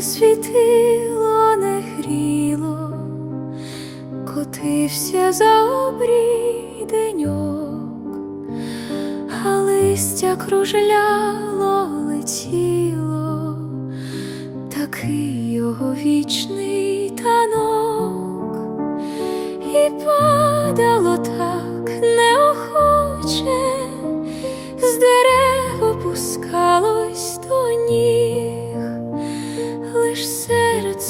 світило не гріло, котився за обрій деньок, а листя кружляло, летіло, такий його вічний танок, і падало так неохоче,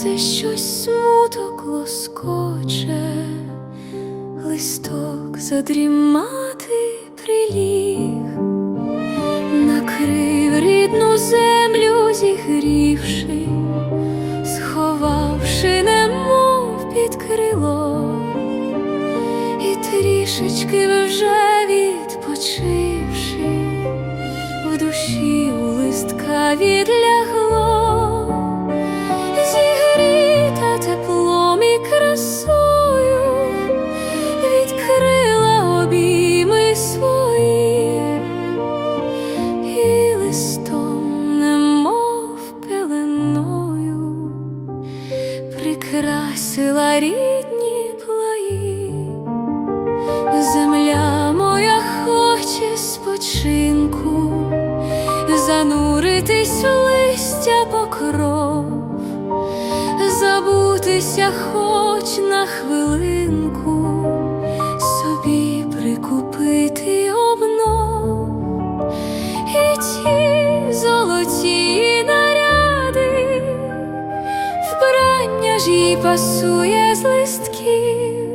серце щось смуток лоскоче, листок задрімати приліг, накрив рідну землю, зігрівши, сховавши, немов під крило, і трішечки вже відпочивши, в душі у листка відлягло, прикрасила рідні плаї. Земля моя хоче спочинку, зануритись у листя покров, забутися хоч на хвилинку, вбрання ж їй пасує з листків.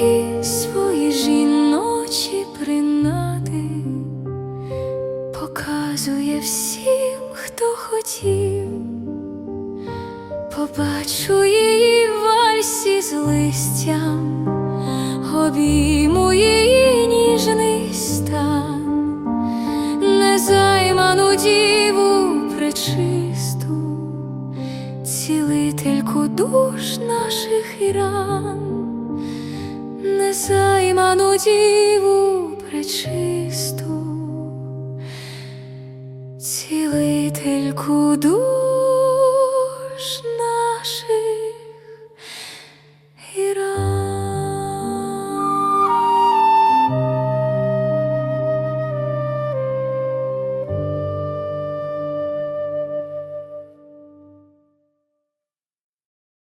І свої жіночі принади показує всім, хто хотів, побачу її вальсі з листям, обійму її ніжний стан, незайману діву цілительку душ наших і ран незайману діву пречисту, цілительку душ